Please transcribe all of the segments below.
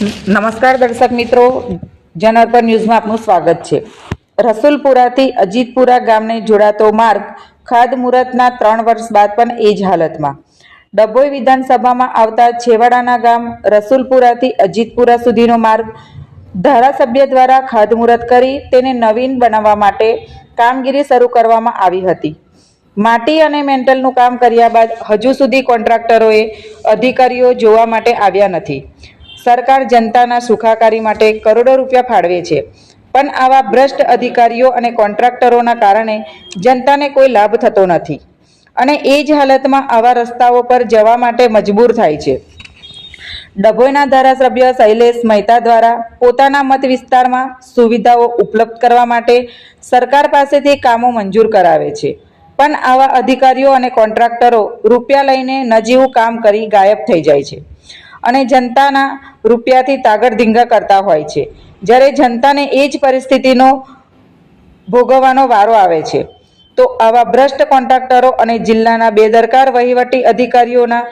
નમસ્કાર દર્શક મિત્રો. જનઅર્પણ ન્યૂઝમાં આપનું સ્વાગત છે. રસુલપુરાથી અજીતપુરા ગામને જોડાતો માર્ગ ખાતમુહૂર્તના ત્રણ વર્ષ બાદ પણ એ જ હાલતમાં. ડભોઈ વિધાનસભામાં આવતા છેવાડાના ગામ રસુલપુરાથી અજીતપુરા સુધીનો માર્ગ ધારાસભ્ય દ્વારા ખાતમુહૂર્ત કરી તેને નવીન બનાવવા માટે કામગીરી શરૂ કરવામાં આવી હતી. માટી અને મેન્ટલનું કામ કર્યા બાદ હજુ સુધી કોન્ટ્રાક્ટરોએ અધિકારીઓ જોવા માટે આવ્યા નથી. સરકાર જનતાના સુખાકારી માટે કરોડો રૂપિયા ફાળવે છે. પણ આવા ભ્રષ્ટ અધિકારીઓ અને કોન્ટ્રાક્ટરોના કારણે જનતાને કોઈ લાભ થતો નથી. અને એ જ હાલતમાં આવા રસ્તાઓ પર જવા માટે મજબૂર થાય છે. ડભોઈના ધારાસભ્ય શૈલેષ મહેતા દ્વારા પોતાના મત વિસ્તારમાં સુવિધાઓ ઉપલબ્ધ કરવા માટે સરકાર પાસેથી કામો મંજૂર કરાવે છે. પણ આવા અધિકારીઓ અને કોન્ટ્રાક્ટરો રૂપિયા લઈને નજીવું કામ કરી ગાયબ થઈ જાય છે. અને જનતાના રૂપિયાથી તાગડ કરતા હોય છે. જ્યારે જનતાને એ જ પરિસ્થિતિનો ભોગવવાનો વારો આવે છે, તો આવા ભ્રષ્ટ કોન્ટ્રાક્ટરો અને જિલ્લાના બેદરકાર વહીવટી અધિકારીઓના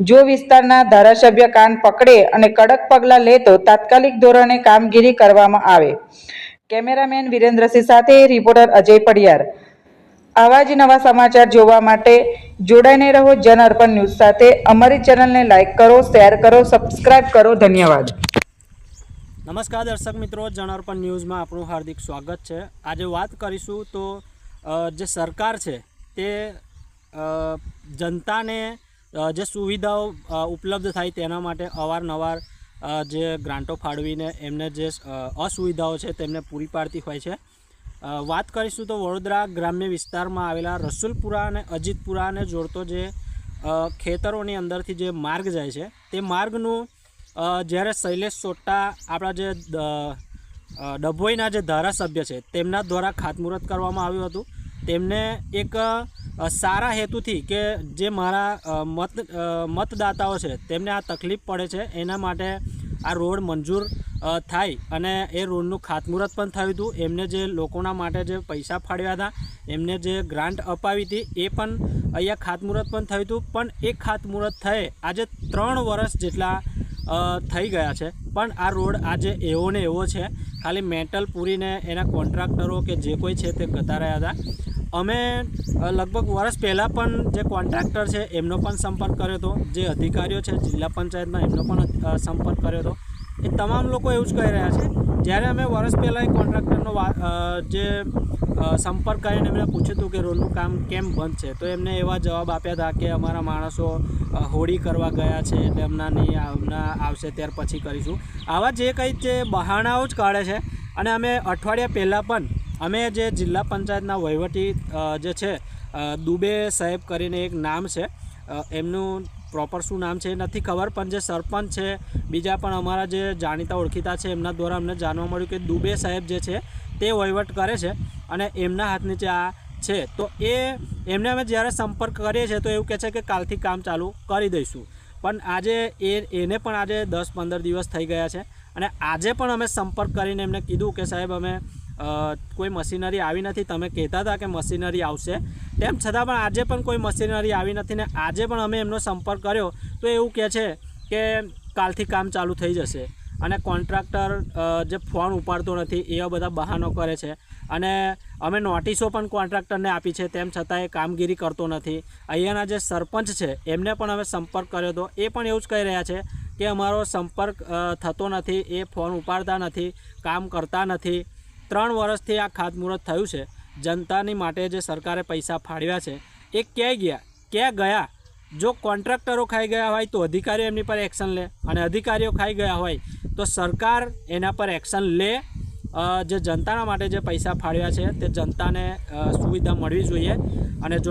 જો વિસ્તારના ધારાસભ્ય કાન પકડે અને કડક પગલાં લે તો તાત્કાલિક ધોરણે કામગીરી કરવામાં આવે. કેમેરામેન વિરેન્દ્રસિંહ સાથે રિપોર્ટર અજય પડિયાર. આવા જ નવા સમાચાર જોવા માટે જોડાઈને રહો જન અર્પણ ન્યૂઝ સાથે. અમારી ચેનલને લાઇક કરો, શેર કરો, સબસ્ક્રાઇબ કરો. ધન્યવાદ. નમસ્કાર દર્શક મિત્રો જનઅર્પણ ન્યૂઝમાં આપણું હાર્દિક સ્વાગત છે. આજે વાત કરીશું તો જે સરકાર છે તે જનતાને જે સુવિધાઓ ઉપલબ્ધ થાય તેના માટે અવારનવાર જે ગ્રાન્ટો ફાળવીને એમને જે અસુવિધાઓ છે તેમને પૂરી પાડતી હોય છે. વાત કરીશું તો વડોદરા ગ્રામ્ય વિસ્તારમાં આવેલા રસુલપુરા અને અજીતપુરાને જોડતો જે ખેતરોની અંદરથી જે માર્ગ જાય છે, તે માર્ગનું જ્યારે શૈલેષ સોટ્ટા આપણા જે ડભોઈના જે ધારાસભ્ય છે, તેમના દ્વારા ખાતમુહૂર્ત કરવામાં આવ્યું હતું. તેમને એક સારા હેતુથી કે જે મારા મત મતદાતાઓ છે, તેમને આ તકલીફ પડે છે, એના માટે આ રોડ મંજૂર થાય અને એ રોડનું ખાતમુહૂર્ત પણ થયું હતું. એમને જે લોકોના માટે જે પૈસા ફાળવ્યા હતા, એમને જે ગ્રાન્ટ અપાવી હતી, એ પણ અહીંયા ખાતમુહૂર્ત પણ થયું હતું. પણ એ ખાતમુહૂર્ત થયે. આજે ત્રણ વર્ષ જેટલા થઈ ગયા છે. પણ આ રોડ આજે એવો ને એવો છે. ખાલી મેટલ પૂરીને એના કોન્ટ્રાક્ટરો કે જે કોઈ છે તે ગતા રહ્યા હતા. અમે લગભગ વર્ષ પહેલાં પણ જે કોન્ટ્રાક્ટર છે, એમનો પણ સંપર્ક કર્યો હતો. જે અધિકારીઓ છે, જિલ્લા પંચાયતમાં એમનો પણ સંપર્ક કર્યો હતો. એ તમામ લોકો એવું જ કહી રહ્યા છે. જ્યારે અમે વર્ષ પહેલાં એ કોન્ટ્રાક્ટરનો જે સંપર્ક કરીને એમને પૂછ્યું હતું કે રોડનું કામ કેમ બંધ છે, તો એમને એવા જવાબ આપ્યા હતા કે અમારા માણસો હોળી કરવા ગયા છે એટલે એમના નહીં હમણાં આવશે ત્યાર પછી કરીશું. આવા જે કંઈ જે બહાણાઓ જ કાઢે છે અને અમે અઠવાડિયા પહેલાં પણ અમે જે જિલ્લા પંચાયતના વહીવટી જે છે દુબે સાહેબ કરીને એક નામ છે એમનું પ્રોપર શું નામ છે એ નથી ખબર, પણ જે સરપંચ છે, બીજા પણ અમારા જે જાણીતા, ઓળખીતા છે, એમના દ્વારા અમને જાણવા મળ્યું કે દુબે સાહેબ જે છે, તે વહીવટ કરે છે અને એમના હાથ નીચે આ છે. તો એ એમને અમે જ્યારે સંપર્ક કરીએ છીએ તો એવું કહે છે કે કાલથી કામ ચાલુ કરી દઈશું. પણ આજે એ, એને પણ આજે દસ પંદર દિવસ થઈ ગયા છે અને આજે પણ અમે સંપર્ક કરીને એમને કીધું કે સાહેબ અમે કોઈ મશીનરી આવી નથી. તમે કહેતા હતા કે મશીનરી આવશે. તેમ છતાં પણ આજે પણ કોઈ મશીનરી આવી નથી ને આજે પણ અમે એમનો સંપર્ક કર્યો તો એવું કહે છે કે કાલથી કામ ચાલુ થઈ જશે. અને કોન્ટ્રાક્ટર જે ફોન ઉપાડતો નથી, એવા બધા બહાનો કરે છે. અને અમે નોટિસો પણ કોન્ટ્રાક્ટરને આપી છે, તેમ છતાં એ કામગીરી કરતો નથી. અહીંયાના જે સરપંચ છે, એમને પણ અમે સંપર્ક કર્યો હતો. એ પણ એવું જ કહી રહ્યા છે કે અમારો સંપર્ક થતો નથી, એ ફોન ઉપાડતા નથી, કામ કરતા નથી. ત્રણ વર્ષથી આ ખાતમુહૂર્ત થયું છે. જનતાની માટે જે સરકારે પૈસા ફાળવ્યા છે, એ ક્યાંય ગયા? ક્યાં ગયા? જો કોન્ટ્રાક્ટરો ખાઈ ગયા હોય તો અધિકારીઓ એમની પર એક્શન લે અને અધિકારીઓ ખાઈ ગયા હોય તો સરકાર એના પર એક્શન લે. જે જનતાના માટે જે પૈસા ફાળવ્યા છે, તે જનતાને સુવિધા મળવી જોઈએ. અને જો